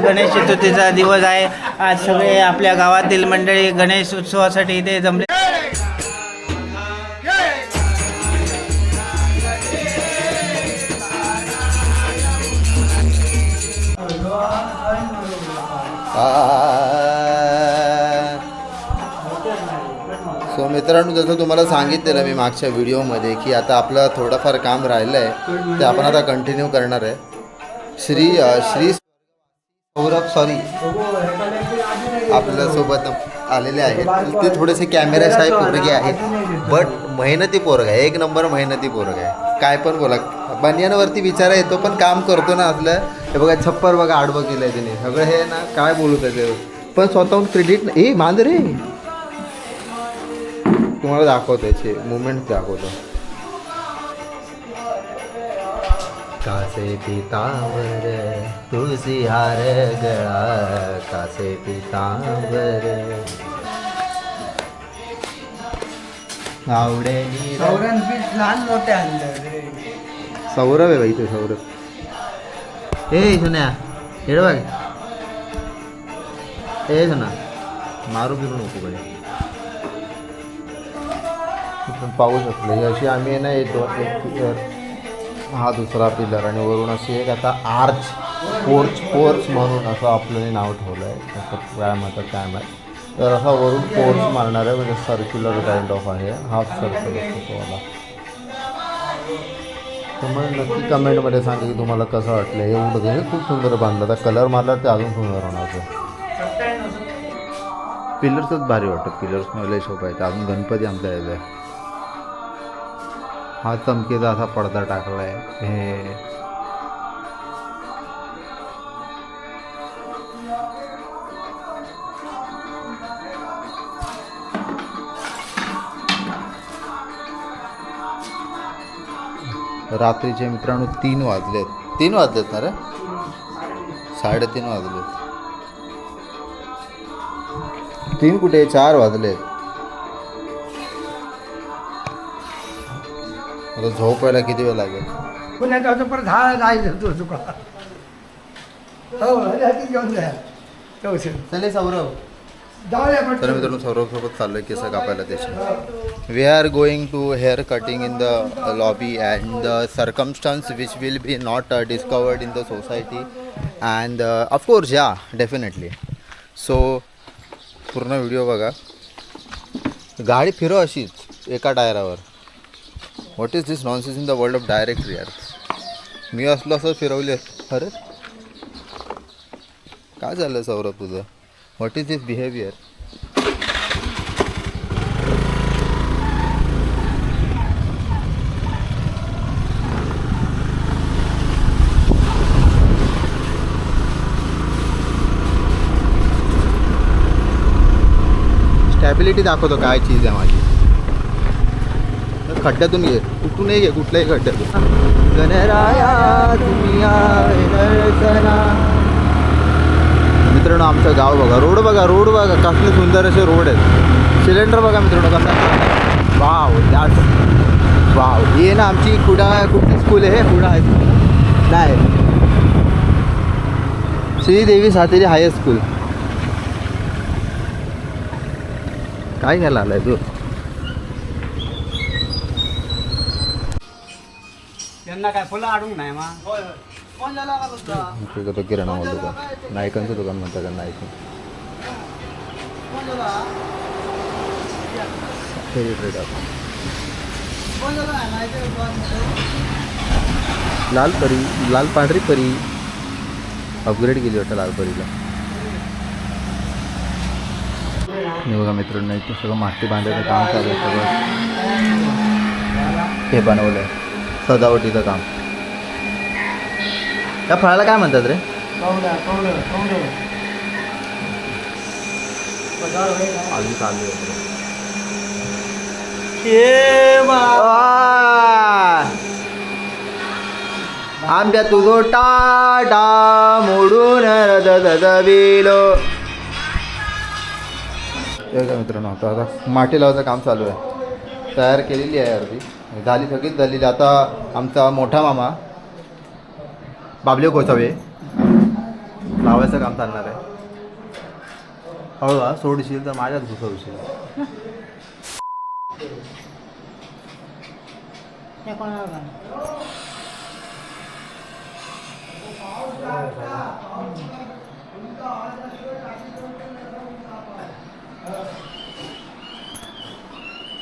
गणेश चतुर्थीचा दिवस आहे. आज सगळे आपल्या गावातील मंडळी गणेश उत्सवासाठी इथे जमले. सो मित्रांनो जसं तुम्हाला सांगितलेलं मी मागच्या व्हिडिओमध्ये की आता आपलं थोडंफार काम राहिलं आहे ते आपण आता कंटिन्यू करणार आहे. श्री श्री सौरभ सॉरी आपल्यासोबत आलेले आहेत. ते थोडेसे कॅमेरा साहेब पोरगे आहेत. बट मेहनती पोरग आहे. एक नंबर मेहनती पोरग आहे. काय पण बोला. बनियानवरती विचारा येतो पण काम करतो ना असलं. हे बघा छप्पर बघा आडवं केलं आहे त्याने सगळं हे ना काय बोलू त्याचे पण स्वतःहून क्रेडिट ए मांद रे. तुम्हाला दाखवतो याचे मुवमेंट दाखवतो. कासे पितांबर तुझी हार गळा कासे पितांबर. आवडेली लहान मोठे आणलं सौरभ आहे बाई ते सौरभ ए सोन्या बघ. ए सोना मारू बिरू नको कडे पाहू शकतो ही अशी आम्ही आहे ना एक दोन एक हा दुसरा पिलर आणि वरून अशी एक आता आर्च पोर्च पोर्च म्हणून असं आपल्याला नाव ठेवलं आहे असं काय म्हणतात काय माहीत. तर असा वरून पोर्च मारणार आहे म्हणजे सर्क्युलर काइंड ऑफ आहे. हाफ सर्क्युलर असतो तो वाला. तुम्हाला नक्की कमेंटमध्ये सांगा की तुम्हाला कसं वाटलं. हे एवढं हे खूप सुंदर बांधलं. तर कलर मारला ते अजून सुंदर होणार ते पिलर्सच भारी वाटतं. पिलर्स मला शोभा येतं अजून गणपती आमच्या येत आहे हा चमकीचा असा पडदा टाकला आहे हे. रात्रीचे मित्रांनो तीन वाजलेत. तीन वाजलेत ना रे? साडेतीन वाजलेत. तीन कुठे? चार वाजलेत. आता झोपायला किती वेळ लागेल? परत हा तो तुका हो घेऊन चौशे चले सौरभ. जाऊया तर मित्रांनो सौरभ सोबत चाललोय केस कापायला we are going to hair cutting in the lobby and the circumstances which will be not discovered in the society and of course या डेफिनेटली सो पूर्ण व्हिडिओ बघा. गाडी फिरो अशीच एका टायरावर. What is this nonsense in the world of direct rear मी असलो असं फिरवले. अरे? काय झालं सौरभ तुझं? What is this behaviour stability दाखवतो काय चीज आहे माझी. खड्ड्यातून घे कुठूनही घे कुठल्याही खड्ड्यातून. गणराया मित्रांनो आमचं गाव बघा. रोड बघा रोड बघा. कसले सुंदर असे रोड आहेत. सिलेंडर बघा मित्रांनो कसा वाव त्याच वाव. हे ना आमची कुडा कुठली स्कूल आहे? हे कुडा आहे नाही. श्रीदेवी सातेरी हायस्कूल काय घ्यायला आलाय तू? त्यांना काय फुलं अडून नाही मा? इकडे तो किराणा माल दुकान नायकांचं दुकान म्हणतात का नायकन? फेरी ट्रेड लाल परी लाल पांढरी परी अपग्रेड केली वाटतं लाल परीला. हे बघा मित्रांनो इथे सगळं माती बांधायचं काम चालू आहे सगळं. हे बनवलं आहे सजावटीचं काम. त्या फळाला काय म्हणतात रे? अजून चालू आमच्या तुझो टाटा मोडून का मित्रांनो आता माटी लावायचं काम चालू आहे. तयार केलेली आहे अर्धी. झाली सगळीच झालेली आता आमचा मोठा मामा बाबले गोसावे लावायचं काम चालणार आहे. हळू हा सोडशील तर माझ्याच घुसवशील.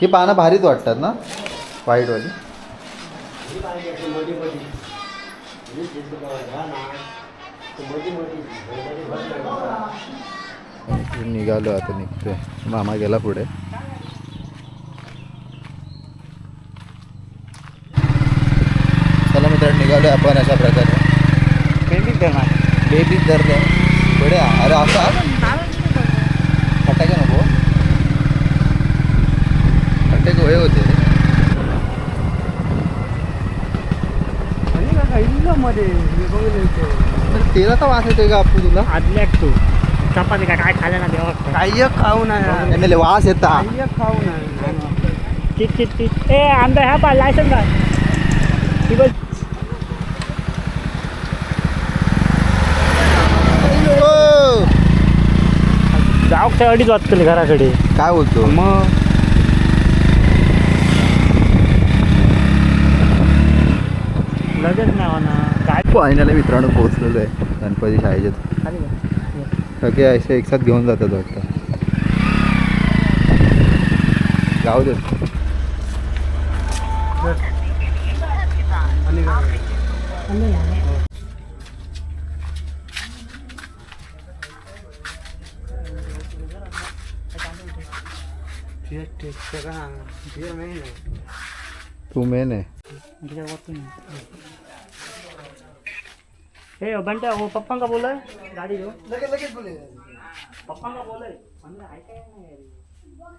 ही पानं भारीच वाटतात ना? व्हाईटवाली निघालो आता निघतोय. मामा गेला पुढे. चला मित्रांनो निघालो आपण अशा प्रकारे. बेबी धरलं पुढे. अरे असा फटाके नको. फटाके वय होते. रे. तर तेला तर वास येतोय का आपू तुला? आदल्याक तू. चपाती का काय खाल्लं ना देवा काही खाऊ एल ए वास येता. खाऊ नये. चित चित चित ए आंबे ह्या पा लायसन का ती बघ. ओ! जाऊ त्या अडीच वाजतले घराकडे. काय बोलतो? मग लगेच नाही होणार काय फायनली मित्रांनो पोहोचलेलो आहे. गणपती शाळेचे खाली बघ. सगळे असे एक साथ घेऊन जातात वाटतं. जाऊ दे. तू मेन आहे. हे बंट्या हो पप्पा का बोलाय गाडी घेऊ लगेच लगेच बोले पप्पा का बोलाय म्हणलं ऐकाय नाही यार.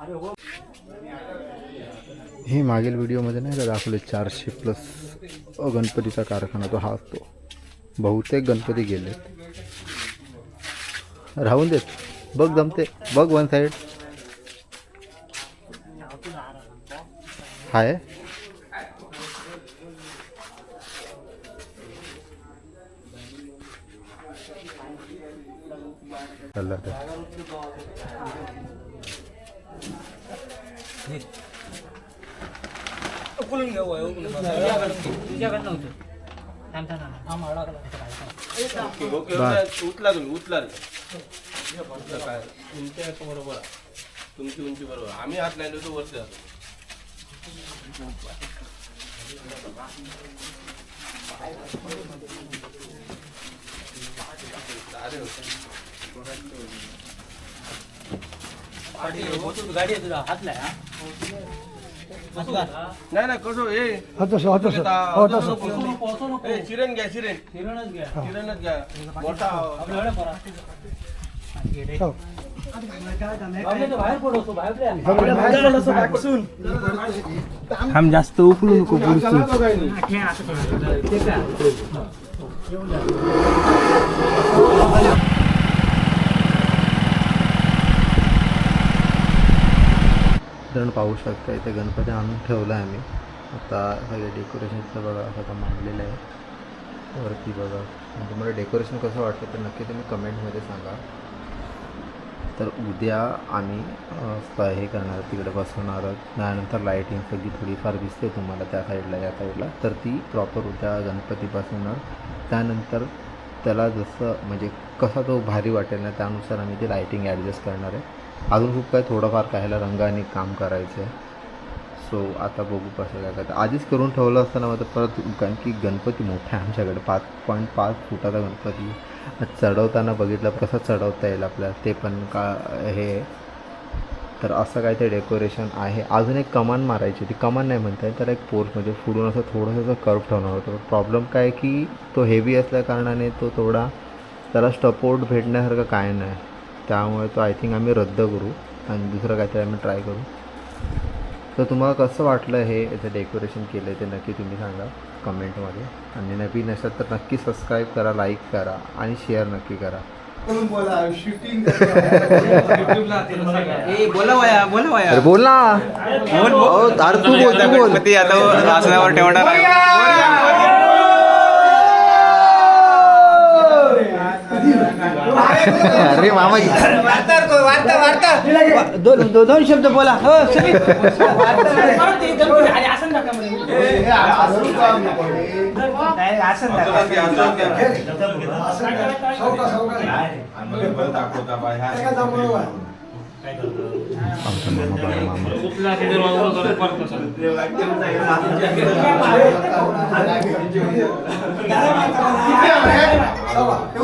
अरे हो हे मागील व्हिडिओमध्ये नाही का दाखवले चारशे प्लस गणपतीचा कारखाना तो हा तो बहुतेक गणपती गेले राहून देत बघ जमते बघ वन साईड हाय चाललं घेऊ तुझ्याकडनं होतं थांब थांब थांब. काय तुमच्या बरोबर आहे? तुमची उंची बरोबर आम्ही हात नाही तो वरती जातो गाडी आहे तुझा हात नाही नाही नाही कसं हे होतोस होतोस होतोस ए, चिरण घ्या चिरण घ्या. चिरणच घ्या मोठा हो. जास्त उकलू नको ठे, असं पाहू शकता इथे गणपती आणून ठेवला आहे आम्ही. आता सगळ्या डेकोरेशनचं बघा सगळं मांडलेलं आहे. वरती बघा. आणि तुम्हाला डेकोरेशन कसं वाटतं तर नक्की तुम्ही कमेंटमध्ये सांगा. तर उद्या आम्ही हे करणार तिकडे बसवणार आहोत. त्यानंतर लाईटिंग सगळी थोडीफार दिसते तुम्हाला त्या साईडला या साईडला तर ती प्रॉपर उद्या गणपती बसवणार. त्यानंतर त्याला जसं म्हणजे कसा तो भारी वाटेल ना त्यानुसार आम्ही ती लाईटिंग ॲडजस्ट करणार आहे. अजून खूप काही थोडंफार काहीला रंगाने काम करायचं आहे. सो आता बघू कसं काय करतं आधीच करून ठेवलं असताना मात्र परत कारण की गणपती मोठा आहे आमच्याकडे. पाच पॉईंट पाच फुटाचा गणपती चढवताना बघितलं कसं चढवता येईल आपल्याला ते पण का हे. तर असं काय ते डेकोरेशन आहे. अजून एक कमान मारायची ती कमान नाही म्हणता येईल तर एक पोर्स म्हणजे फुडून असं थोडंसं कर्व ठेवणार होतं. प्रॉब्लेम काय की तो हेवी असल्या कारणाने तो थोडा त्याला सपोर्ट भेटण्यासारखं काय नाही. त्यामुळे तो आय थिंक आम्ही रद्द करू आणि दुसरं काहीतरी आम्ही ट्राय करू. तर तुम्हाला कसं वाटलं हे याचं डेकोरेशन केलं आहे ते नक्की तुम्ही सांगा कमेंटमध्ये. आणि नवीन असाल तर नक्की सबस्क्राईब करा लाईक करा आणि शेअर नक्की करा. बोला वया बोला वया. अरे बोल ना. अरे तू बोल तू बोल. गणपती आता आसनावर ठेवणार आहे अरे मामा दोन दो- दोन शब्द बोला. हो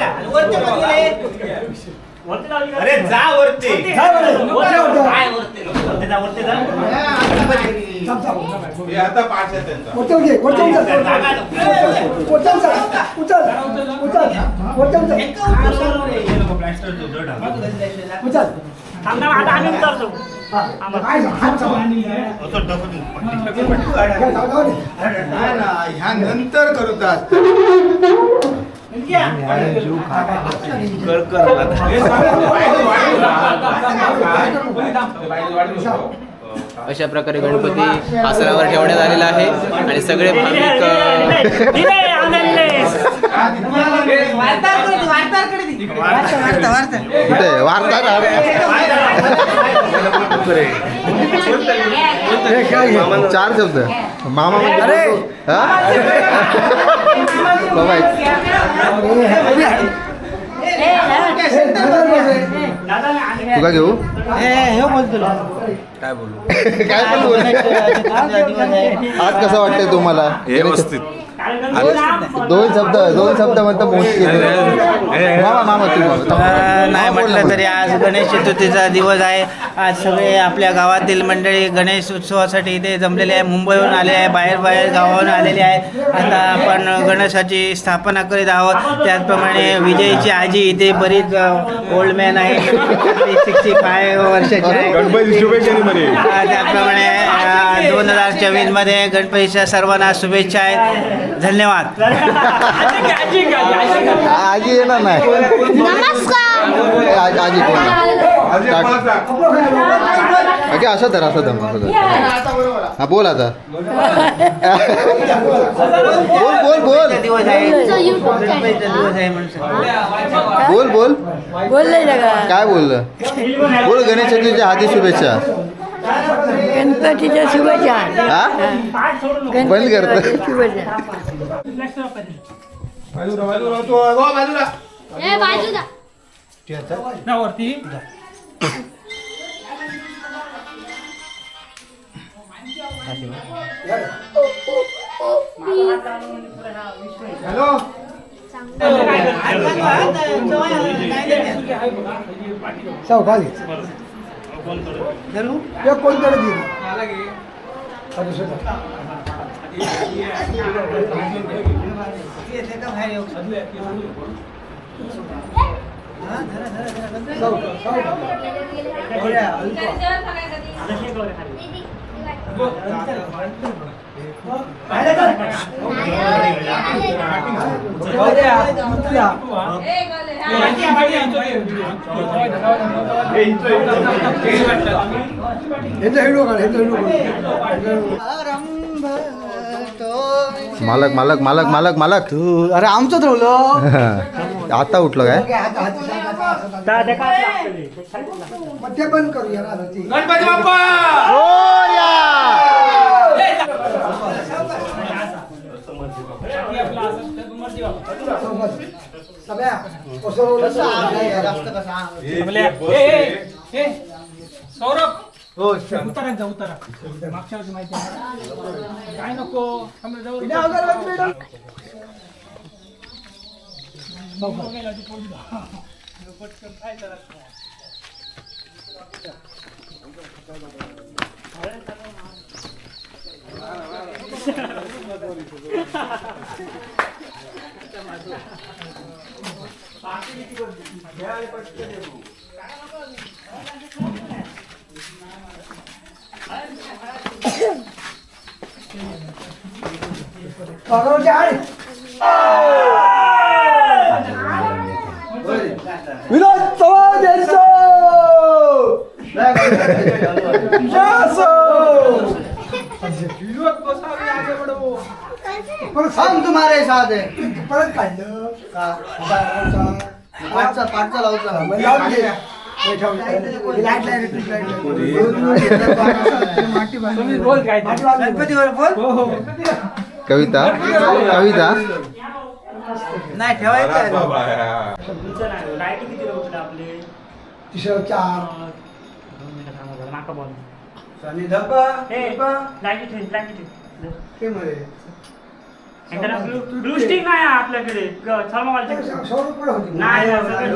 अरे जा वरती जा. वरती. जा. वरती जा वरती जा थांब, थांब. हे आता पाच आहे त्यांचा वरती घे, वरती उचल. वरती उचल. उचल. उचल. वरती उचल. उचल. थांब ना, आता आम्ही उतरतो हा. हात हात चावा. घे, जाऊ, जाऊ दे. ह्या नंतर करतात अशा प्रकारे गणपती आसनावर ठेवण्यात आलेला आहे आणि सगळे. चार शब्द. मामा म्हणजे तुका घेऊ? हे हे बोलतो काय बोल. आज कसं वाटतंय तुम्हाला? दोन शब्द दोन शब्द म्हणता मोजके मामा मामा तू बोल. अ, नाही म्हटलं. तरी आज गणेश चतुर्थीचा दिवस आहे. आज सगळे आपल्या गावातील मंडळी गणेश उत्सवासाठी इथे जमलेले आहे. मुंबईहून आले आहे बाहेर बाहेर गावाहून आलेले आहे आता आपण गणेशाची स्थापना करीत आहोत. त्याचप्रमाणे विजयची आजी इथे बरीच ओल्ड मॅन आहे. सिक्स्टी फाय वर्षाची आहे. त्याचप्रमाणे दोन हजार चोवीसमध्ये गणपतीच्या सर्वांना शुभेच्छा आहेत. धन्यवाद. आजी येणार नाही. आज- आजी कोण अगे असं धर असं धर असं धर. हा बोल आता. बोल बोल बोल. दिवस आहे. YouTube गणपतीचा दिवस आहे म्हणून सांगितलं. बोल बोल. काय बोललं? बोल गणेश चतुर्थीच्या हार्दिक शुभेच्छा. गणपतीच्या शुभेच्छा. हा? बंद करतो. शुभेच्छा. ए बाजूला. सावका, सावका. उचल्या. ह्याचा व्हिडिओ काढ ह्याचा व्हिडिओ काढ मालक मालक मालक मालक मालक तू अरे आमचं ठेवलं आता उठलं काय हात हाती सौरभ. हो उतारा जा उतारा. मागच्या वर्षी माहिती आहे. काय नको? समजा પકડો ચાલ વિનોદ સવાજ એસો એસો વિનોદ બસાવી આગે બડો પણ સંત મારે સાથે परत काढलं लावचा मग लावून घे. हे ठेव. हे लाइट लाइट लाइट लाइट. गणपतीवर बोल कविता? कविता? नाही ठेवायचं आहे. लाइट किती होते आपले? तिसरं चार. दोन मिनिटं थांबा जरा, नाका बॉल. आणि धप्पा ए धप्पा. लाइट ते मध्ये. ब्लू स्टिक नाही आहे आपल्याकडे. थर्माकोलचे होती. नाही सगळं